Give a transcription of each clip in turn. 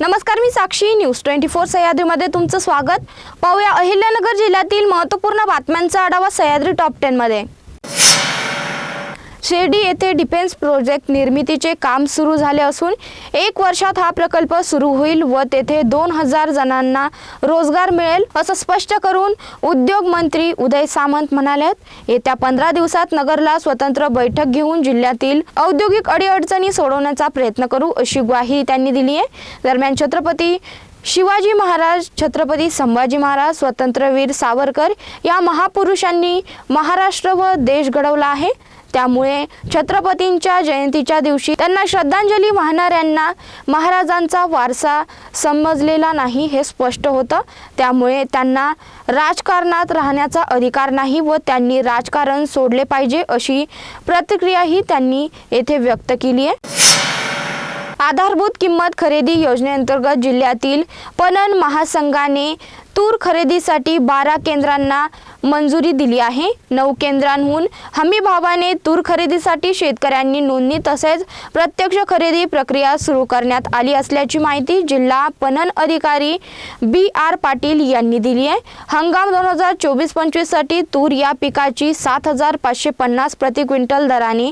नमस्कार मी Sakshi news twenty four सह्याद्रीमध्ये तुमचं स्वागत. पाहूया अहिल्यानगर जिल्ह्यातील महत्त्वपूर्ण बातम्यांचा आढावा सह्याद्री टॉप टेनमध्ये. शिर्डी येथे डिफेन्स प्रोजेक्ट निर्मितीचे काम सुरू झाले असून एक वर्षात हा प्रकल्प सुरू होईल व तेथे दोन हजार जणांना रोजगार मिळेल असं स्पष्ट करून उद्योग मंत्री उदय सामंत म्हणाले येत्या पंधरा दिवसात नगरला स्वतंत्र बैठक घेऊन जिल्ह्यातील औद्योगिक अडीअडचणी सोडवण्याचा प्रयत्न करू अशी ग्वाही त्यांनी दिली आहे. दरम्यान छत्रपती शिवाजी महाराज छत्रपती संभाजी महाराज स्वतंत्रवीर सावरकर या महापुरुषांनी महाराष्ट्र व देश घडवला आहे. त्यामुळे छत्रपतींच्या जयंतीच्या दिवशी त्यांना श्रद्धांजली वाहणाऱ्यांना महाराजांचा वारसा समजलेला नाही हे स्पष्ट होतं. त्यामुळे त्यांना राजकारणात राहण्याचा अधिकार नाही व त्यांनी राजकारण सोडले पाहिजे अशी प्रतिक्रियाही त्यांनी येथे व्यक्त केली आहे. आधारभूत किंमत खरेदी योजनेअंतर्गत जिल्ह्यातील पणन महासंघाने तूर खरेदीसाठी बारा केंद्रांना मंजुरी दिली आहे. नऊ केंद्रांहून हमी भावाने तूर खरेदीसाठी शेतकऱ्यांनी नोंदणी तसेच प्रत्यक्ष खरेदी प्रक्रिया सुरू करण्यात आली असल्याची माहिती जिल्हा पणन अधिकारी बी आर पाटील यांनी दिली आहे. हंगाम दोन हजार चोवीस पंचवीससाठी तूर या पिकाची सात हजार पाचशे पन्नास प्रति क्विंटल दराने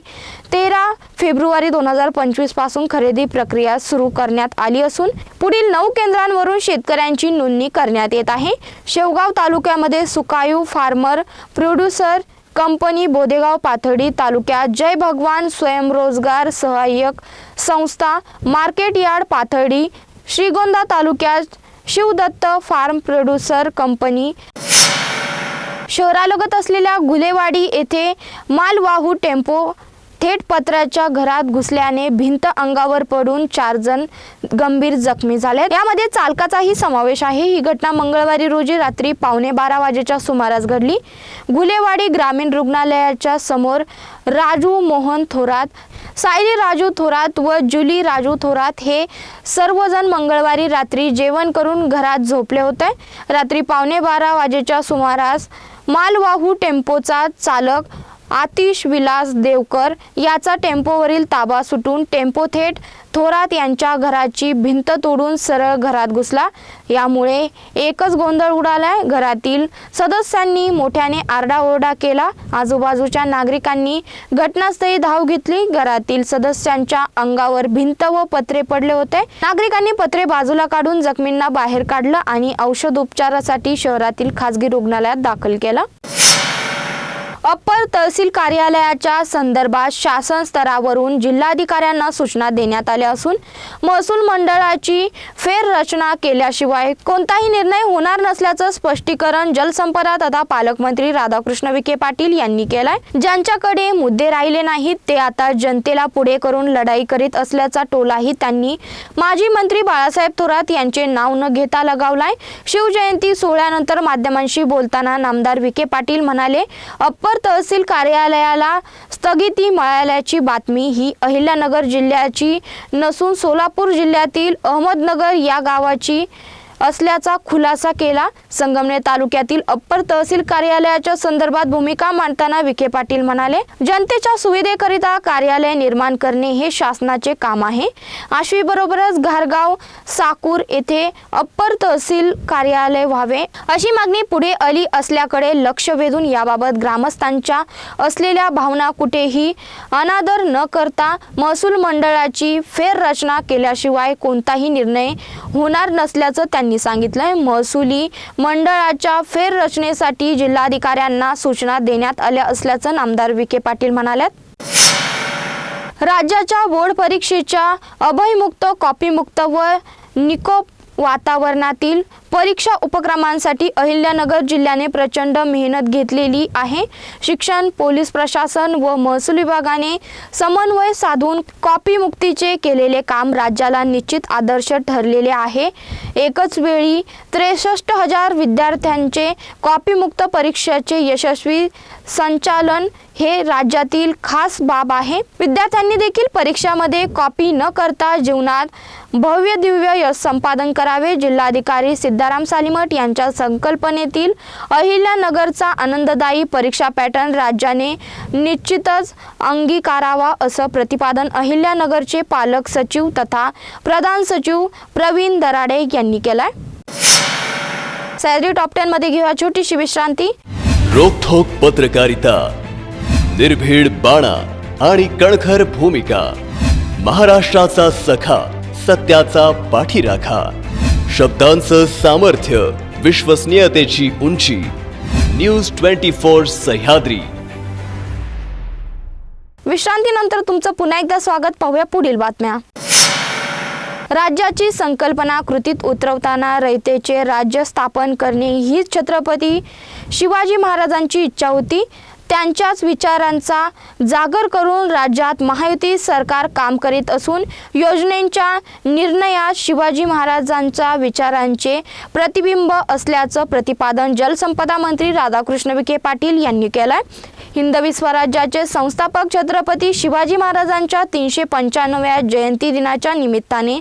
तेरा फेब्रुवारी दोन हजार पंचवीसपासून खरेदी प्रक्रिया सुरू करण्यात आली असून पुढील नऊ केंद्रांवरून शेतकऱ्यांची नोंदणी करण्यात येत आहे. शेवगाव तालुक्यामध्ये सुकायू फा farmer producer company Bodegaon Pathardi तालुक्यात जय भगवान स्वयंरोजगार सहाय्यक संस्था मार्केट यार्ड पाथडी श्रीगोंदा तालुक्यात शिवदत्त फार्म प्रोड्युसर कंपनी. शहरालगत असलेल्या गुलेवाडी येथे मालवाहू टेम्पो थेट पत्राच्या घरात घुसल्याने भिंत अंगावर पडून चार जण गंभीर जखमी झाले यामध्ये चालकाचाही समावेश आहे. ही घटना मंगळवारी रोजी रात्री पावणे बारा वाजेच्या सुमारास घडली. गुलेवाडी ग्रामीण रुग्णालयाच्या समोर राजू मोहन थोरात सायली राजू थोरात व जुली राजू थोरात हे सर्वजण मंगळवारी रात्री जेवण करून घरात झोपले होते. रात्री पावणे बारा वाजेच्या सुमारास मालवाहू टेम्पोचा चालक आतिश विलास देवकर याचा टेम्पोवरील ताबा सुटून टेम्पो थेट थोरात यांच्या घराची भिंत तोडून सरळ घरात घुसला. यामुळे एकच गोंधळ उडालाय. घरातील सदस्यांनी मोठ्याने आरडाओरडा केला. आजूबाजूच्या नागरिकांनी घटनास्थळी धाव घेतली. घरातील सदस्यांच्या अंगावर भिंत व पत्रे पडले होते. नागरिकांनी पत्रे बाजूला काढून जखमींना बाहेर काढलं आणि औषध उपचारासाठी शहरातील खासगी रुग्णालयात दाखल केलं. अप्पर तहसील कार्यालयाच्या संदर्भात शासन स्तरावरून जिल्हाधिकाऱ्यांना सूचना देण्यात आल्या असून महसूल मंडळाची फेररचना केल्याशिवाय कोणताही निर्णय होणार नसल्याचं स्पष्टीकरण जलसंपदा तथा पालकमंत्री राधाकृष्ण विखे पाटील यांनी केलाय. ज्यांच्याकडे मुद्दे राहिले नाहीत ते आता जनतेला पुढे करून लढाई करीत असल्याचा टोलाही त्यांनी माजी मंत्री बाळासाहेब थोरात यांचे नाव न घेता लगावलाय. शिवजयंती सोहळ्यानंतर माध्यमांशी बोलताना नामदार विखे पाटील म्हणाले अप्पर तहसील कार्यालयाला स्थगिती मिळाल्याची बातमी ही अहिल्यानगर जिल्ह्याची नसून सोलापूर जिल्ह्यातील अहमदनगर या गावाची असल्याचा खुलासा केला. संगमनेर तालुक्यातील अप्पर तहसील कार्यालयाच्या संदर्भात भूमिका मांडताना विखे पाटील म्हणाले जनतेच्या सुविधेकरिता कार्यालय निर्माण करणे हे शासनाचे काम आहे. आश्वी बरोबरच घारगाव साकूर येथे अप्पर तहसील कार्यालय व्हावे. अशी मागणी पुढे आली असल्याकडे लक्ष वेधून याबाबत ग्रामस्थांच्या असलेल्या भावना कुठेही अनादर न करता महसूल मंडळाची फेररचना केल्याशिवाय कोणताही निर्णय होणार नसल्याचं त्यांनी सांगितलंय. महसुली मंडळाच्या फेररचनेसाठी जिल्हाधिकाऱ्यांना सूचना देण्यात आल्या असल्याचं नामदार विखे पाटील म्हणाल्यात. राज्याच्या बोर्ड परीक्षेच्या अभयमुक्त कॉपीमुक्त व निकोप वातावरणातील परीक्षा उपक्रमांसाठी अहिल्यानगर जिल्ह्याने प्रचंड मेहनत घेतलेली आहे. शिक्षण पोलीस प्रशासन व महसूल विभागाने समन्वय साधून कॉपी मुक्तीचे केलेले काम राज्याला निश्चित आदर्श ठरलेले आहे. एकच वेळी त्रेसष्ट हजार विद्यार्थ्यांचे कॉपीमुक्त परीक्षेचे यशस्वी संचालन हे राज्यातील खास बाब आहे. विद्यार्थ्यांनी देखील परीक्षामध्ये कॉपी न करता जीवनात भव्य दिव्य यश संपादन करावे. जिल्हाधिकारी सिद्धाराम सालीमठ यांच्या संकल्पनेतील अहिल्यानगरचा आनंददायी परीक्षा पॅटर्न राज्याने निश्चितच अंगीकारावा असं प्रतिपादन अहिल्यानगरचे पालक सचिव तथा प्रधान सचिव प्रवीण दराडे यांनी केलाय. सॅलरी टॉप टेन मध्ये घेऊया छोटीशी विश्रांती. रोखोक पत्रकारिता निर्भीड बाणा आणि कणखर भूमिका महाराष्ट्राचा सखा सत्याचा पाठीराखा. शब्दांचं सामर्थ्य विश्वसनीयतेची उंची. News twenty four Sahyadri. विश्रांतीनंतर तुमचं पुन्हा एकदा स्वागत. पाहूया पुढील बातम्या. राज्याची संकल्पना कृतीत उतरवताना रयतेचे राज्य स्थापन करणे हीच छत्रपती शिवाजी महाराजांची इच्छा होती. त्यांच्याच विचारांचा जागर करून राज्यात महायुती सरकार काम करीत असून योजनेच्या निर्णयात शिवाजी महाराजांच्या विचारांचे प्रतिबिंब असल्याचं प्रतिपादन जलसंपदा मंत्री राधाकृष्ण विखे पाटील यांनी केलंय. हिंदवी स्वराज्याचे संस्थापक छत्रपती शिवाजी महाराजांच्या तीनशे पंच्याण्णव्या जयंती दिनाच्या निमित्ताने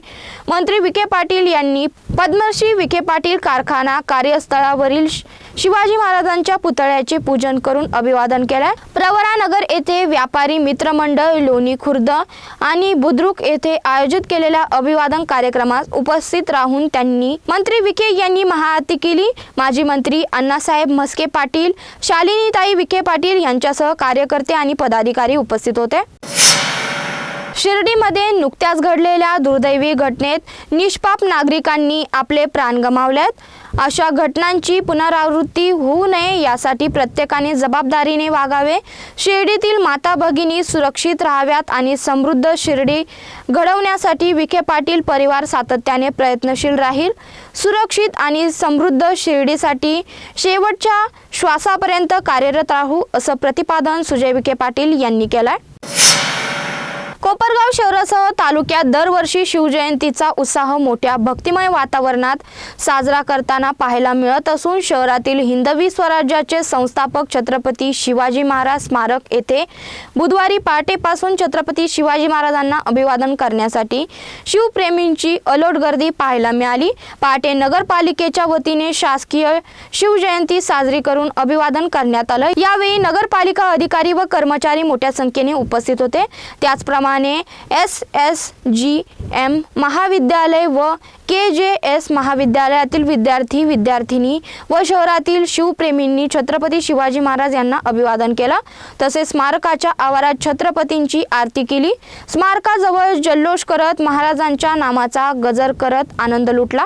मंत्री विखे पाटील यांनी पद्मश्री विखे पाटील कारखाना कार्यस्थळावरील शि- शिवाजी महाराजांच्या पुतळ्याचे पूजन करून अभिवादन केले प्रवरानगर येथे व्यापारी मित्रमंडळ लोणी खुर्द आणि बुद्रुक येथे आयोजित केलेल्या अभिवादन कार्यक्रमात उपस्थित राहून त्यांनी मंत्री विखे यांनी महाआरती केली. माजी मंत्री अण्णासाहेब म्हस्के पाटील शालिनीताई विखे पाटील यांच्यासह कार्यकर्ते आणि पदाधिकारी उपस्थित होते. शिर्डीमध्ये नुकत्याच घडलेल्या दुर्दैवी घटनेत निष्पाप नागरिकांनी आपले प्राण गमावलेत. अशा घटनांची पुनरावृत्ती होऊ नये यासाठी प्रत्येकाने जबाबदारीने वागावे. शिर्डीतील माता भगिनी सुरक्षित राहाव्यात आणि समृद्ध शिर्डी घडवण्यासाठी विखे पाटील परिवार सातत्याने प्रयत्नशील राहील. सुरक्षित आणि समृद्ध शिर्डीसाठी शेवटच्या श्वासापर्यंत कार्यरत राहू असं प्रतिपादन सुजय विखे पाटील यांनी केलंय. कोपरगाव शहरासह तालुक्यात दरवर्षी शिवजयंतीचा उत्साह मोठ्या भक्तिमय वातावरणात साजरा करताना पाहायला मिळत असून शहरातील हिंदवी स्वराज्याचे संस्थापक छत्रपती शिवाजी महाराज स्मारक येथे बुधवारी पहाटेपासून छत्रपती शिवाजी महाराजांना अभिवादन करण्यासाठी शिवप्रेमींची अलोट गर्दी पाहायला मिळाली. पहाटे नगरपालिकेच्या वतीने शासकीय शिवजयंती साजरी करून अभिवादन करण्यात आलं. यावेळी नगरपालिका अधिकारी व कर्मचारी मोठ्या संख्येने उपस्थित होते. त्याचप्रमाणे एस एस जी एम महाविद्यालय व के जे एस महाविद्यालयातील विद्यार्थी विद्यार्थिनी व शहरातील शिवप्रेमींनी छत्रपती शिवाजी महाराज यांना अभिवादन केलं. तसेच स्मारकाच्या आवारात छत्रपतींची आरती केली. स्मारकाजवळ जल्लोष करत महाराजांच्या नामाचा गजर करत आनंद लुटला.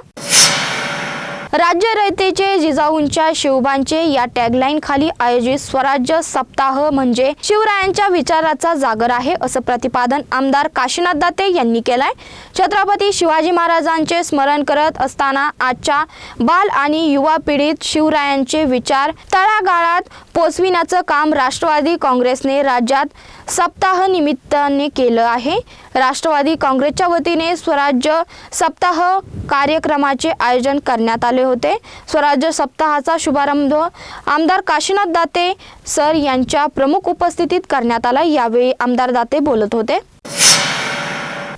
राज्य रयतेचे जिजाऊंच्या शिवबांचे या टॅगलाईन खाली आयोजित स्वराज्य सप्ताह म्हणजे शिवरायांच्या विचाराचा जागर आहे असं प्रतिपादन आमदार काशीनाथ दाते यांनी केलंय. छत्रपती शिवाजी महाराजांचे स्मरण करत असताना आजच्या बाल आणि युवा पिढीत शिवरायांचे विचार तळागाळात पोचविण्याचं काम राष्ट्रवादी काँग्रेसने राज्यात सप्ताह निमित्ताने केलं आहे. राष्ट्रवादी काँग्रेसच्या वतीने स्वराज्य सप्ताह कार्यक्रमाचे आयोजन करण्यात आले होते. स्वराज्य सप्ताहाचा शुभारंभ आमदार काशीनाथ दाते सर यांच्या प्रमुख उपस्थितीत करण्यात आला. यावेळी आमदार दाते बोलत होते.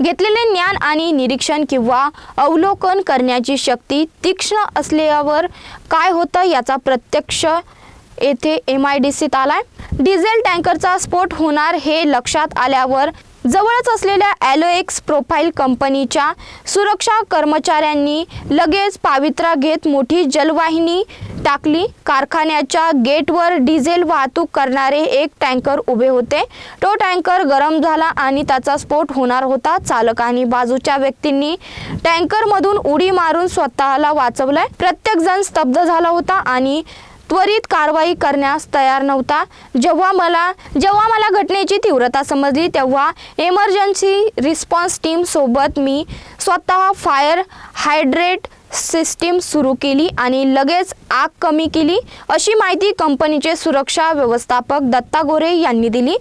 घेतलेले ज्ञान आणि निरीक्षण किंवा अवलोकन करण्याची शक्ती तीक्ष्ण असल्यावर काय होतं याचा प्रत्यक्ष येथे एम आय डी सीत आलाय. डिझेल टँकरचा स्फोट होणार हे लक्षात आल्यावर जवळच असलेल्या ॲलोएक्स प्रोफाईल कंपनीच्या सुरक्षा कर्मचाऱ्यांनी लगेच पावित्रा घेत मोठी जलवाहिनी टाकली. कारखान्याच्या गेटवर डिझेल वाहतूक करणारे एक टँकर उभे होते. तो टँकर गरम झाला आणि त्याचा स्फोट होणार होता. चालक आणि बाजूच्या व्यक्तींनी टँकरमधून उडी मारून स्वतःला वाचवलंय. प्रत्येक जण स्तब्ध झाला होता आणि त्वरित कारवाई करण्यास तयार नव्हता. जेव्हा मला जेव्हा मला घटनेची तीव्रता समजली तेव्हा एमर्जन्सी रिस्पॉन्स टीमसोबत मी स्वतः फायर हायड्रेट सिस्टीम सुरू केली आणि लगेच आग कमी केली अशी माहिती कंपनीचे सुरक्षा व्यवस्थापक दत्ता गोरे यांनी दिली.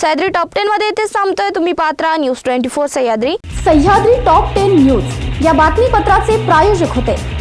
सह्याद्री टॉप टेन मध्ये इथे थांबतोय. तुम्ही Patra news twenty four Sahyadri. Sahyadri top ten news या बातमीपत्राचे प्रायोजक होते.